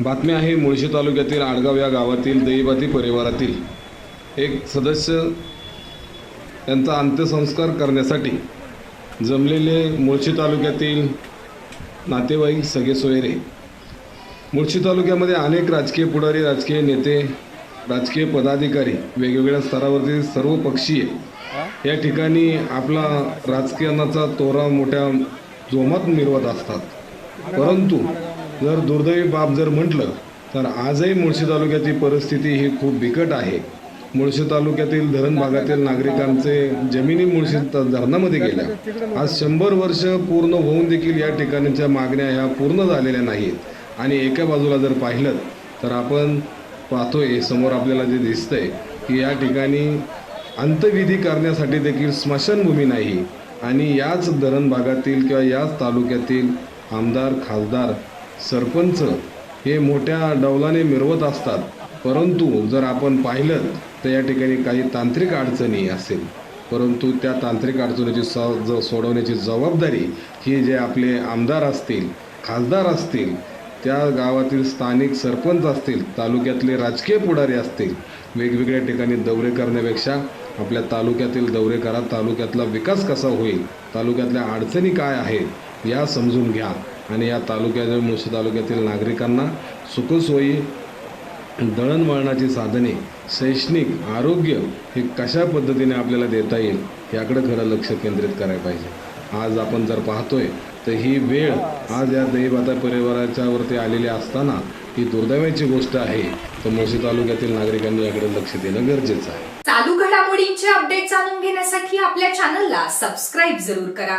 बातमी आहे मुळशी तालुक्यातील आडगाव या गावातील दैवाती परिवारातील. एक सदस्य यांचा अंत्यसंस्कार करण्यासाठी जमलेले मुळशी तालुक्यातील नातेवाईक सगळे सोयरे. मुळशी तालुक्यामध्ये अनेक राजकीय पुढारी राजकीय नेते राजकीय पदाधिकारी वेगवेगळ्या स्तरावरती सर्व पक्षीय या ठिकाणी आपला राजकारणाचा तोरा मोठ्या जोमात मिरवत असतात. परंतु जर दुर्दैवी बाब जर म्हटलं तर आजही मुळशी तालुक्याची परिस्थिती ही खूप बिकट आहे. मुळशी तालुक्यातील धरण भागातील नागरिकांचे जमिनी मुळशी धरणामध्ये गेल्या. आज शंभर वर्ष पूर्ण होऊन देखील या ठिकाणीच्या मागण्या ह्या पूर्ण झालेल्या नाहीत. आणि एका बाजूला जर पाहिलं तर आपण पाहतोय समोर आपल्याला जे दिसतंय की या ठिकाणी अंत्यविधी करण्यासाठी देखील स्मशानभूमी नाही. आणि याच धरण भागातील किंवा याच तालुक्यातील आमदार खासदार सरपंच हे मोठ्या डौलाने मिरवत असतात. परंतु जर आपण पाहिलं तर या ठिकाणी काही तांत्रिक अडचणी असेल. परंतु त्या तांत्रिक अडचणीची स ज सोडवण्याची जबाबदारी ही जे आपले आमदार असतील खासदार असतील त्या गावातील स्थानिक सरपंच असतील तालुक्यातले राजकीय पुढारी असतील वेगवेगळ्या ठिकाणी दौरे करण्यापेक्षा आपल्या तालुक्यातील दौरे करा तालुक्यातला विकास कसा होईल तालुक्यातल्या अडचणी काय आहेत या समजून घ्या. आणि या तालुक्यातील मुळशी तालुक्यातील नागरिकांना सुखसोयी दळणवळणाची साधने शैक्षणिक आरोग्य हे कशा पद्धतीने आपल्याला देता येईल याकडे खरं लक्ष केंद्रित करायला पाहिजे. आज आपण जर पाहतोय तर ही वेळ आज या दहीबाता परिवाराच्या वरती आलेली असताना ही दुर्दैवाची गोष्ट आहे. तर मुळशी तालुक्यातील नागरिकांनी याकडे लक्ष देणं गरजेचं आहे. चालू घडामोडींचे अपडेट जाणून घेण्यासाठी आपल्या चॅनलला सबस्क्राईब जरूर करा.